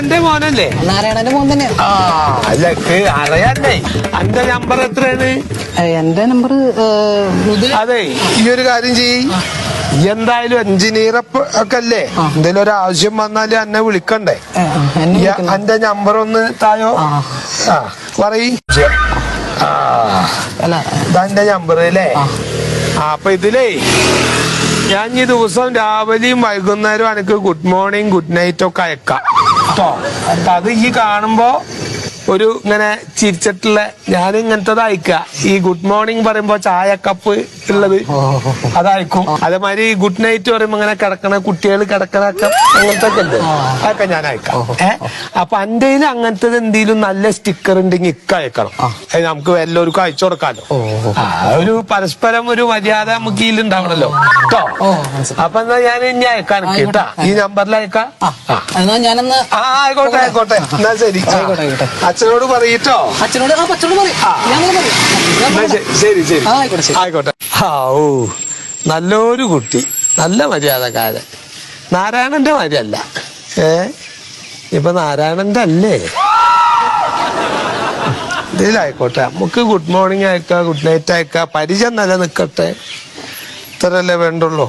നാരായണന്റെ മോനല്ലേ? നാരായണന്റെ മോൻ തന്നെ? ആ അല്ലക്ക് അന്റെ നമ്പർ എത്രയാണ്? എന്റെ നമ്പർ അതെ. ഈ ഒരു കാര്യം ചെയ്യ്. എന്തായാലും എഞ്ചിനീയർ ഒക്കെ അല്ലേ എന്തെങ്കിലും ഒരു ആവശ്യം വന്നാൽ എന്നെ വിളിക്കണ്ടേ. അന്റെ നമ്പർ ഒന്ന് തായോ? ആ. പറയ്. ആ. അല്ല. നമ്പർ അല്ലേ? ആ. അപ്പൊ ഇതിലേ ഞാൻ ഈ ദിവസം രാവിലെയും വൈകുന്നേരവും എനിക്ക് ഗുഡ് മോർണിംഗ് ഗുഡ് നൈറ്റ് ഒക്കെ അയക്കാം. കേട്ടോ അത് ഈ കാണുമ്പോ ഒരു ഇങ്ങനെ ചിരിച്ചിട്ടുള്ള ഞാൻ ഇങ്ങനത്തത് അയക്കുക ഈ ഗുഡ് മോർണിംഗ് പറയുമ്പോ ചായ കപ്പ് ഉള്ളത് അതായിരിക്കും. അതേമാതിരി ഗുഡ് നൈറ്റ് പറയുമ്പോ ഇങ്ങനെ കിടക്കണ കുട്ടികൾ കിടക്കണൊക്കെ അങ്ങനത്തെ ഒക്കെ ഉണ്ട്. അതൊക്കെ ഞാൻ അയക്കാം. ഏ? അപ്പൊ എന്റെ കയ്യിൽ അങ്ങനത്തെ എന്തെങ്കിലും നല്ല സ്റ്റിക്കർ ഉണ്ടെങ്കിൽ ഇക്ക അയക്കണം. അത് നമുക്ക് എല്ലാവർക്കും അയച്ചു കൊടുക്കാലോ. ആ, ഒരു പരസ്പരം ഒരു മര്യാദ നമുക്ക് ഇതിലുണ്ടാവണല്ലോ കേട്ടോ അപ്പൊ എന്നാ ഞാൻ ഇനി അയക്കാൻ കേട്ടാ ഈ നമ്പറിൽ അയക്കാം? ആ. എന്നാ ഞാനൊന്ന് ആ ആയിക്കോട്ടെ ആയിക്കോട്ടെ. എന്നാ ശരി. ആയിക്കോട്ടെ. അച്ഛനോട് പറയിട്ടോ? അച്ഛനോട് ആ അച്ഛനോട് പറയും. ശരി, ശരി ആയിക്കോട്ടെ, ആയിക്കോട്ടെ. ആ ഓ നല്ലൊരു കുട്ടി. നല്ല മര്യാദക്കാരൻ. നാരായണന്റെ മാതിരിയല്ല ഏ? ഇപ്പൊ നാരായണന്റെ അല്ലേ? ഇതിലായിക്കോട്ടെ. നമുക്ക് ഗുഡ് മോർണിംഗ് അയക്കാം ഗുഡ് നൈറ്റ് അയക്കാം പരിചയം നിലനിൽക്കട്ടെ. ഇത്രല്ലേ വേണ്ടുള്ളൂ.